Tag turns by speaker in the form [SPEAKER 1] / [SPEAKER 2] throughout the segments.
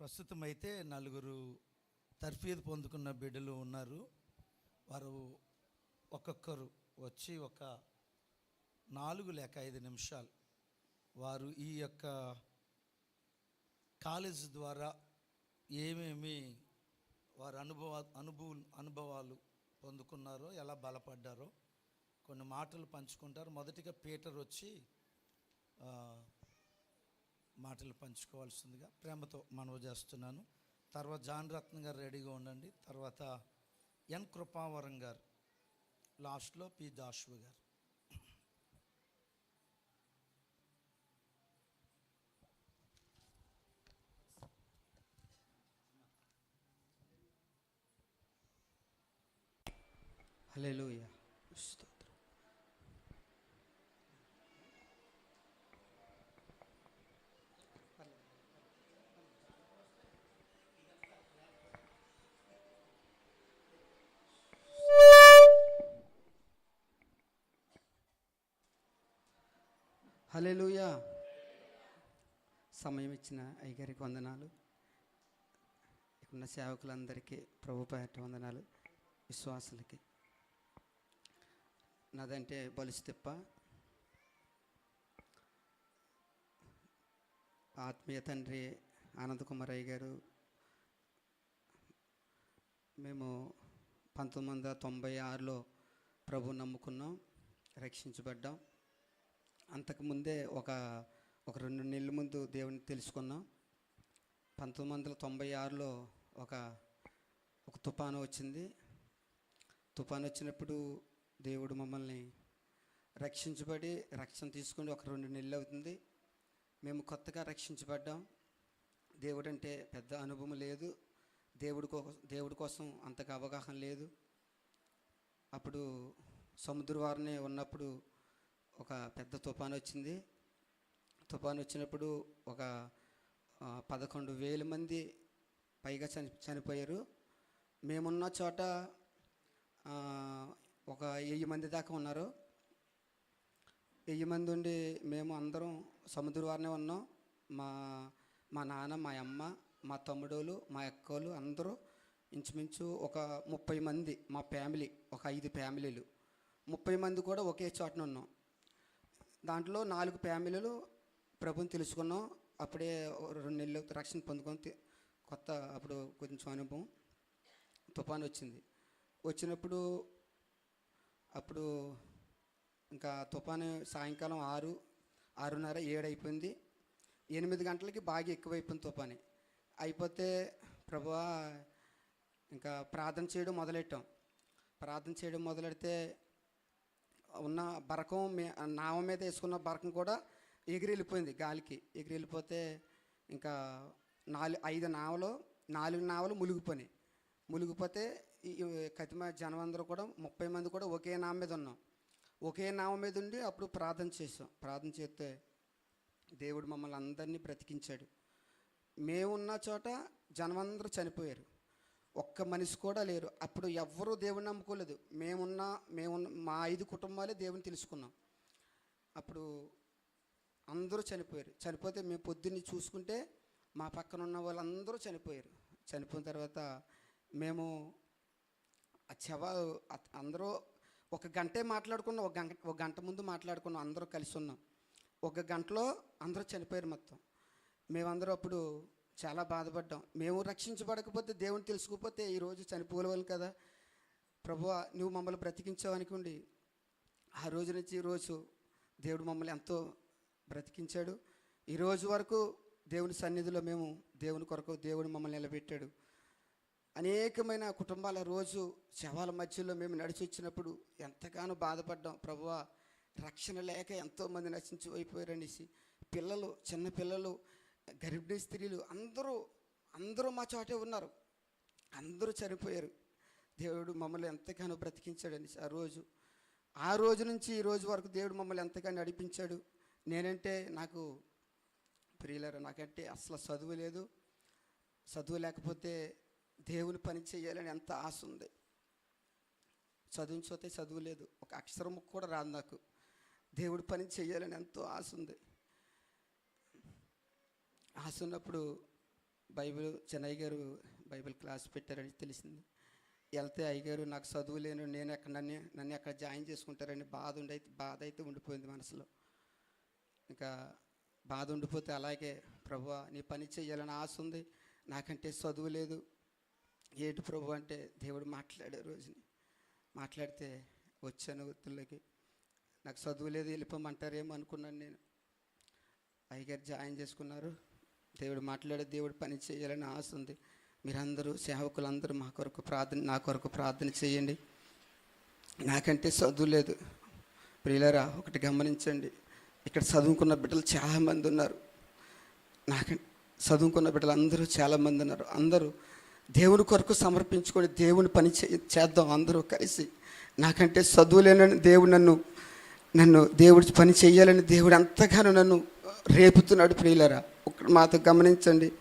[SPEAKER 1] ప్రస్తుతం అయితే నలుగురు తర్ఫీదు పొందుకున్న బిడ్డలు ఉన్నారు. వారు ఒక్కొక్కరు వచ్చి ఒక నాలుగు లేక ఐదు నిమిషాలు వారు ఈ యొక్క కాలేజ్ ద్వారా ఏమేమి వారి అనుభవ అనుభవ అనుభవాలు పొందుకున్నారో ఎలా బలపడ్డారో కొన్ని మాటలు పంచుకుంటారు. మొదటిగా పీటర్ వచ్చి మాటలు పంచుకోవాల్సిందిగా ప్రేమతో మనవి చేస్తున్నాను. తర్వాత జాన్ రత్న గారు రెడీగా ఉండండి. తర్వాత ఎన్ కృపావరం గారు లాస్ట్లో పి జాషువ గారు.
[SPEAKER 2] హల్లెలూయా. హలెలుయా సమయం ఇచ్చిన అయ్యగారికి వందనాలు. ఇక్కడున్న సేవకులందరికీ ప్రభు పేట వందనాలు. విశ్వాసులకి. నాదంటే బలిసి తిప్ప ఆత్మీయ తండ్రి ఆనంద్ కుమార్ అయ్య గారు మేము పంతొమ్మిది వందల తొంభై ఆరులో ప్రభు నమ్ముకున్నాం. రక్షించబడ్డాం. అంతకుముందే ఒక ఒక రెండు నెలల ముందు దేవుని తెలుసుకున్నాం. పంతొమ్మిది వందల తొంభై ఆరులో ఒక ఒక తుఫాను వచ్చింది. తుఫాను వచ్చినప్పుడు దేవుడు మమ్మల్ని రక్షించబడి రక్షణ తీసుకుని ఒక రెండు నెలలు అవుతుంది. మేము కొత్తగా రక్షించబడ్డాం. దేవుడు అంటే పెద్ద అనుభవం లేదు. దేవుడి కో దేవుడి కోసం అంతగా అవగాహన లేదు. అప్పుడు సముద్రవారనే ఉన్నప్పుడు ఒక పెద్ద తుఫాను వచ్చింది తుఫాను వచ్చినప్పుడు ఒక పదకొండు వేల మంది పైగా చని చనిపోయారు. మేమున్న చోట ఒక వెయ్యి మంది దాకా ఉన్నారు. వెయ్యి మంది ఉండి మేము అందరం సముద్రవారనే ఉన్నాం. మా మా నాన్న మా అమ్మ మా తమ్ముడోళ్ళు మా అక్కోళ్ళు అందరూ ఇంచుమించు ఒక ముప్పై మంది మా ఫ్యామిలీ ఒక ఐదు ఫ్యామిలీలు. ముప్పై మంది కూడా ఒకే చోటన ఉన్నాం. దాంట్లో నాలుగు ఫ్యామిలీలు ప్రభుని తెలుసుకున్నాం. అప్పుడే రెండు నెలలు రక్షణ పొందుకొని కొత్త అప్పుడు కొంచెం అనుభవం తుఫాన్ వచ్చింది. వచ్చినప్పుడు అప్పుడు ఇంకా తుఫాను సాయంకాలం ఆరు ఆరున్నర ఏడు అయిపోయింది. ఎనిమిది గంటలకి బాగా ఎక్కువైపోయింది తుఫాని. అయిపోతే ప్రభువా ఇంకా ప్రార్థన చేయడం మొదలెట్టాం. ప్రార్థన చేయడం మొదలెడితే ఉన్న బరకం మే నావ మీద వేసుకున్న బరకం కూడా ఎగిరి వెళ్ళిపోయింది గాలికి. ఎగిరి వెళ్ళిపోతే ఇంకా నాలుగు ఐదు నావలు నాలుగు నావలు మునిగిపోయినాయి. మునిగిపోతే కతిమ జనం అందరూ కూడా ముప్పై మంది కూడా ఒకే నావ మీద ఉన్నాం. ఒకే నావ మీద ఉండి అప్పుడు ప్రార్థన చేసాం ప్రార్థన చేస్తే దేవుడు మమ్మల్ని అందరినీ బ్రతికించాడు. మేమున్న చోట జనమందరూ చనిపోయారు. ఒక్క మనిషి కూడా లేరు. అప్పుడు ఎవ్వరూ దేవుని నమ్ముకోలేదు. మేమున్న మేమున్న మా ఐదు కుటుంబాలే దేవుని తెలుసుకున్నాం. అప్పుడు అందరూ చనిపోయారు. చనిపోతే మేము పొద్దున్నే చూసుకుంటే మా పక్కన ఉన్న వాళ్ళందరూ చనిపోయారు. చనిపోయిన తర్వాత మేము ఆ చెవ అందరూ ఒక గంటే మాట్లాడుకున్నాం. ఒక గంట ఒక గంట ముందు మాట్లాడుకున్నాం. అందరూ కలిసి ఉన్నాం. ఒక గంటలో అందరూ చనిపోయారు మొత్తం. మేమందరూ అప్పుడు చాలా బాధపడ్డాం. మేము రక్షించబడకపోతే దేవుని తెలుసుకోకపోతే ఈరోజు చనిపోలేవాళ్ళు కదా. ప్రభు నువ్వు మమ్మల్ని బ్రతికించావు అనుకోండి ఆ రోజు నుంచి ఈ రోజు దేవుడు మమ్మల్ని ఎంతో బ్రతికించాడు. ఈరోజు వరకు దేవుని సన్నిధిలో మేము దేవుని కొరకు దేవుడు మమ్మల్ని నిలబెట్టాడు. అనేకమైన కుటుంబాల రోజు శవాల మధ్యలో మేము నడిచి వచ్చినప్పుడు ఎంతగానో బాధపడ్డాం. ప్రభువా రక్షణ లేక ఎంతోమంది నశించి అయిపోయారనేసి పిల్లలు చిన్న పిల్లలు గర్భిణీ స్త్రీలు అందరూ అందరూ మా చోటే ఉన్నారు. అందరూ చనిపోయారు. దేవుడు మమ్మల్ని ఎంతగానో బ్రతికించాడని ఆ రోజు. ఆ రోజు నుంచి ఈ రోజు వరకు దేవుడు మమ్మల్ని ఎంతగానో నడిపించాడు. నేనంటే నాకు ప్రియులరు నాకంటే అసలు చదువు లేదు. చదువు లేకపోతే దేవుని పని చేయాలని ఎంత ఆశ ఉంది. చదువుంచితే చదువు లేదు. ఒక అక్షరం కూడా రాదు నాకు. దేవుడి పని చేయాలని ఎంతో ఆశ ఉంది. ఆశ ఉన్నప్పుడు బైబిల్ చెన్నయ్య గారు బైబిల్ క్లాస్ పెట్టారని తెలిసింది. వెళ్తే అయ్యగారు నాకు చదువు లేను నేను ఎక్కడ నన్ను నన్ను ఎక్కడ జాయిన్ చేసుకుంటారని బాధ ఉండి బాధ అయితే ఉండిపోయింది మనసులో. ఇంకా బాధ ఉండిపోతే అలాగే ప్రభు నీ పని చేయాలని ఆశ ఉంది నాకంటే చదువు లేదు. ఏటి ప్రభు? అంటే దేవుడు మాట్లాడే రోజుని. మాట్లాడితే వచ్చాను వృత్తుల్లోకి నాకు చదువు లేదు వెళ్ళిపోమంటారేమో అనుకున్నాను నేను. అయ్యగారు జాయిన్ చేసుకున్నారు. దేవుడు మాట్లాడే దేవుడు పని చేయాలని ఆశ ఉంది. మీరందరూ సేవకులందరూ మా కొరకు ప్రార్థన నా కొరకు ప్రార్థన చేయండి. నాకంటే చదువు లేదు. ప్రియులరా ఒకటి గమనించండి. ఇక్కడ చదువుకున్న బిడ్డలు చాలామంది ఉన్నారు. నాకంటే చదువుకున్న బిడ్డలు అందరూ చాలామంది ఉన్నారు. అందరూ దేవుని కొరకు సమర్పించుకొని దేవుని పని చే చేద్దాం అందరూ కలిసి. నాకంటే చదువు లేనని దేవుడు నన్ను నన్ను దేవుడి పని చేయాలని దేవుడు అంతగానో నన్ను రేపుతున్నాడు ప్రియులరా. మాతో గమనించండి.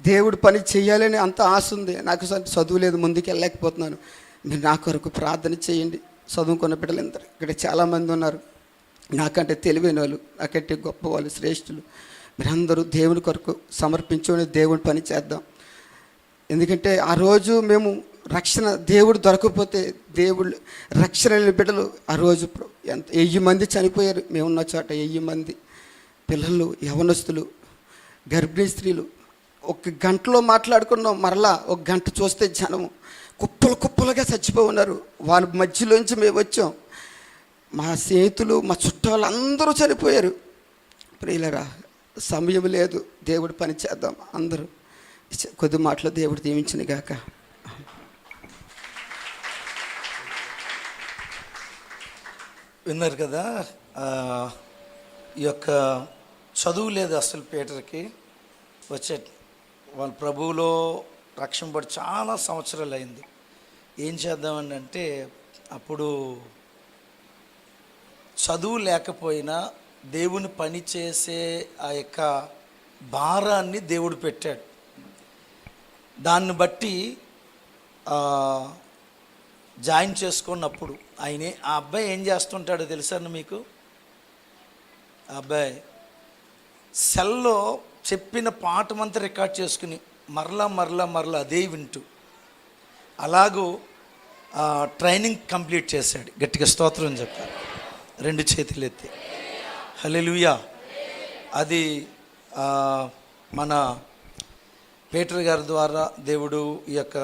[SPEAKER 2] దేవుడు పని చేయాలని అంత ఆశ ఉంది. నాకు చదువు లేదు ముందుకు వెళ్ళలేకపోతున్నాను. మీరు నా కొరకు ప్రార్థన చేయండి. చదువుకున్న బిడ్డలు అందరూ ఇక్కడ చాలామంది ఉన్నారు. నాకంటే తెలివైన వాళ్ళు నాకంటే గొప్ప వాళ్ళు శ్రేష్ఠులు. మీరందరూ దేవుని కొరకు సమర్పించుకొని దేవుని పని చేద్దాం. ఎందుకంటే ఆ రోజు మేము రక్షణ దేవుడు దొరకకపోతే దేవుడు రక్షణ లేని బిడ్డలు ఆ రోజు ఎంత వెయ్యి మంది చనిపోయారు. మేమున్న చోట వెయ్యి మంది పిల్లలు యవనస్తులు గర్భిణీ స్త్రీలు ఒక గంటలో మాట్లాడుకున్నాం మరలా ఒక గంట చూస్తే జనం కుప్పలు కుప్పలుగా చచ్చిపోయి ఉన్నారు. వాళ్ళ మధ్యలోంచి మేము వచ్చాం. మా స్నేహితులు మా చుట్టాలు అందరూ చనిపోయారు. ప్రియులరా సమయం లేదు. దేవుడు పని చేద్దాం. అందరూ కొద్ది మాటలు దేవుడు దీవించిన గాక.
[SPEAKER 1] విన్నారు కదా ఈ యొక్క చదువు లేదు అసలు పీటర్కి. వచ్చే వాళ్ళ ప్రభువులో రక్షింపడి చాలా సంవత్సరాలు అయింది. ఏం చేద్దామని అంటే అప్పుడు చదువు లేకపోయినా దేవుని పని చేసే ఆ యొక్క భారాన్ని దేవుడు పెట్టాడు. దాన్ని బట్టి జాయిన్ చేసుకున్నప్పుడు ఆయనే ఆ అబ్బాయి ఏం చేస్తుంటాడో తెలుసా మీకు? ఆ అబ్బాయి సెల్లో చెప్పిన పాఠమంతా రికార్డ్ చేసుకుని మరలా మరలా మరలా అదే వింటూ అలాగూ ట్రైనింగ్ కంప్లీట్ చేశాడు. గట్టిగా స్తోత్రం చెప్పారు రెండు చేతులు ఎత్తి. హలెలుయా అది మన పేటర్ గారి ద్వారా దేవుడు ఈ యొక్క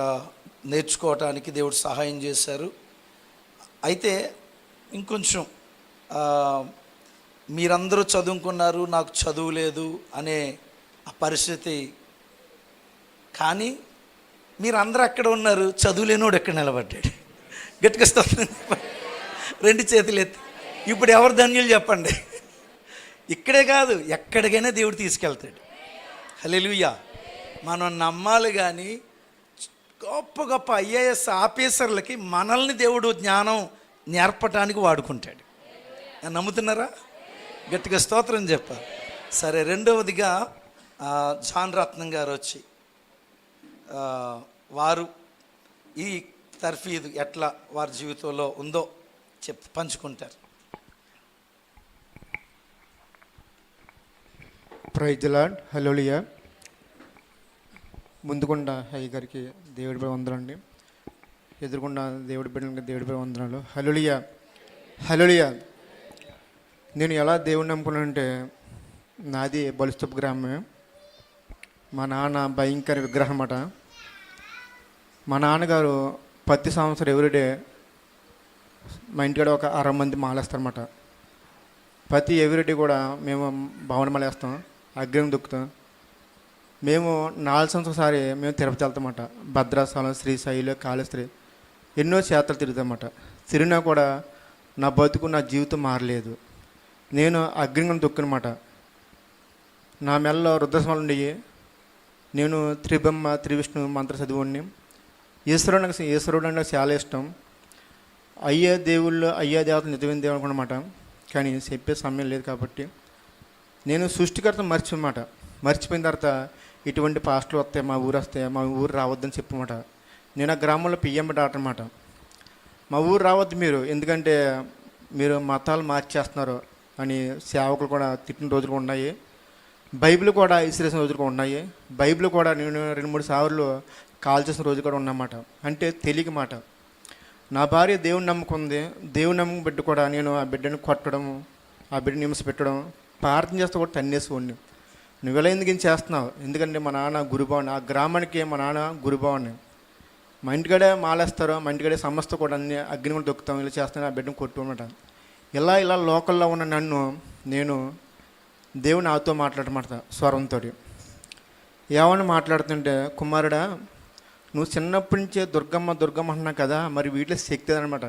[SPEAKER 1] నేర్చుకోవటానికి దేవుడు సహాయం చేశారు. అయితే ఇంకొంచెం మీరందరూ చదువుకున్నారు నాకు చదువు లేదు అనే ఆ పరిస్థితి. కానీ మీరందరూ అక్కడ ఉన్నారు చదువులేనోడు ఎక్కడ నిలబడ్డాడు? గట్టిగా రెండు చేతులు ఎత్తి. ఇప్పుడు ఎవరు ధన్యులు చెప్పండి? ఇక్కడే కాదు ఎక్కడికైనా దేవుడు తీసుకెళ్తాడు. హలెలుయ్యా మనం నమ్మాలి కానీ గొప్ప గొప్ప ఐఏఎస్ ఆఫీసర్లకి మనల్ని దేవుడు జ్ఞానం నేర్పటానికి వాడుకుంటాడు. నమ్ముతున్నారా? గట్టిగా స్తోత్రం చెప్పారు సరే రెండవదిగా జాన్ రత్నం గారు వచ్చి వారు ఈ తర్ఫీదు ఎట్లా వారి జీవితంలో ఉందో చెప్ పంచుకుంటారు.
[SPEAKER 3] ప్రైజ్ లాడ్ హలోలియా ముందుకుండా హయ్య గారికి దేవుడిపై వందనండి ఎదురుకుండా దేవుడి బిడ్డలకి దేవుడిపై వందనాలు. హలోలియా హలోలియా నేను ఎలా దేవుని నమ్ముకున్నానంటే నాది బలుస్తపు గ్రామమే. మా నాన్న భయంకర విగ్రహం అన్నమాట. మా నాన్నగారు ప్రతి సంవత్సరం ఎవ్రీడే మా ఇంటికాడ ఒక అరవై మంది మాలేస్తారన్నమాట ప్రతి ఎవ్రీడే కూడా మేము భవన మలేస్తాం అగ్రం దుక్కుతాం. మేము నాలుగు సంవత్సరసారి మేము తిరుపతి వెళ్తామన్నమాట భద్రాచలం శ్రీశైలి కాళేశ్వరి ఎన్నో క్షేత్రాలు తిరుగుతామన్నమాట తిరిగినా కూడా నా బతుకు నా జీవితం మారలేదు. నేను అగ్నిగం దొక్కనమాట నా మెల్ల రుద్రస్మలు ఉండేవి. నేను త్రిబ్రహ్మ త్రివిష్ణు మంత్ర చదివుడిని ఈశ్వరుడు నాకు ఈశ్వరుడు అంటే నాకు చాలా ఇష్టం. అయ్యే దేవుళ్ళు అయ్యే దేవతలు నిజమైన దేవుడు అనుకున్నమాట. కానీ చెప్పే సమయం లేదు కాబట్టి. నేను సృష్టికర్త మర్చిపోమాట మర్చిపోయిన తర్వాత ఇటువంటి పాస్టర్లు వస్తాయి మా ఊరు వస్తాయి మా ఊరు రావద్దని చెప్పమాట. నేను ఆ గ్రామంలో పిఎం డాక్టర్ అనమాట మా ఊరు రావద్దు మీరు. ఎందుకంటే మీరు మతాలు మార్చేస్తున్నారు. అని సేవకులు కూడా తిట్టిన రోజులు కూడా ఉన్నాయి. బైబిల్ కూడా ఇసిరేసిన రోజులు కూడా ఉన్నాయి. బైబిల్ కూడా నేను రెండు మూడు సార్లు కాల్ చేసిన రోజు కూడా ఉన్నమాట. అంటే తెలియక మాట. నా భార్య దేవుని నమ్ముకుంది. దేవుని నమ్మకం బిడ్డ కూడా నేను ఆ బిడ్డను కొట్టడం ఆ బిడ్డని హింస పెట్టడం ప్రార్థన చేస్తే కూడా తన్నేసి ఉండి. నువ్వు ఎలా ఎందుకు చేస్తున్నావు? ఎందుకంటే మా నాన్న గురుభావని ఆ గ్రామానికి మా నాన్న గురుభావని. మా ఇంటికాడే మాలేస్తారు మా ఇంటికాడే సమస్త కూడా అన్ని అగ్ని కూడా దొక్కుతాం ఇలా చేస్తాను ఆ బిడ్డను కొట్టు ఇలా ఇలా లోకల్లో ఉన్న నన్ను నేను దేవుడు నాతో మాట్లాడమాట స్వరంతో ఏమని మాట్లాడుతుంటే కుమారుడా నువ్వు చిన్నప్పటి నుంచే దుర్గమ్మ దుర్గమ్మ అంటున్నా కదా మరి వీటిలో శక్తి అనమాట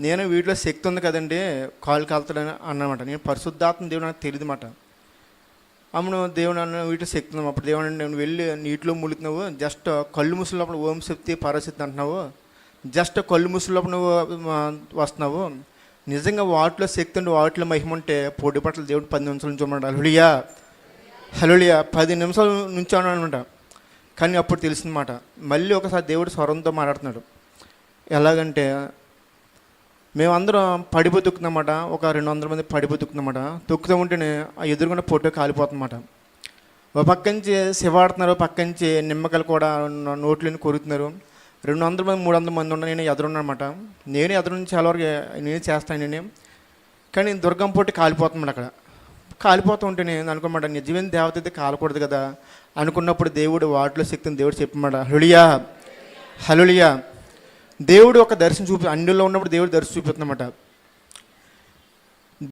[SPEAKER 3] నేను వీటిలో శక్తి ఉంది కదండి కాలు కాలుతాడని అన్నమాట. నేను పరిశుద్ధాత్మ దేవుడు నాకు తెలియదు మాట అమ్మను దేవుడు అన్న వీటిలో శక్తి ఉంది. అప్పుడు దేవుడు నేను వెళ్ళి నీటిలో ములుగుతున్నావు జస్ట్ కళ్ళు ముసులోపల ఓం శక్తి పరశక్తి అంటున్నావు. జస్ట్ కళ్ళు ముసులోపల నువ్వు వస్తున్నావు. నిజంగా వాటిలో శక్తి ఉండి వాటిలో మహిమ ఉంటే పొడి పట్ల దేవుడు పది నిమిషాల నుంచి ఉన్నాడు. హలుడియా హలుడియా పది నిమిషాల నుంచి అనమాట. కానీ అప్పుడు తెలిసిందన్నమాట మళ్ళీ ఒకసారి దేవుడు స్వరంతో మాట్లాడుతున్నాడు. ఎలాగంటే మేమందరం పడి బతుకుతున్నమాట ఒక రెండు వందల మంది పడి బతుకుతున్నమాట తొక్కుతూ ఉంటేనే ఆ ఎదురుకున్న పొట్టు కాలిపోతుందన్నమాట ఒక పక్క నుంచి శివాడుతున్నారు పక్క నుంచి నిమ్మకాయలు కూడా నో- నోట్లని కొరుకుతున్నారు. రెండు వందల మంది మూడు వందల మంది ఉన్న నేను ఎదురున్నమాట నేను ఎదురు నుంచి చాలా వరకు నేను చేస్తాను నేను. కానీ దుర్గం పొట్టి కాలిపోతున్నాడు అక్కడ. కాలిపోతూ ఉంటే నేను అనుకోమాట నిజమైన దేవత అయితే కాలకూడదు కదా. అనుకున్నప్పుడు దేవుడు వాటిలో శక్తిని దేవుడు చెప్పమాట హలులియా హలులియా దేవుడు ఒక దర్శనం చూపి అన్నిలో ఉన్నప్పుడు దేవుడు దర్శనం చూపిస్తున్నమాట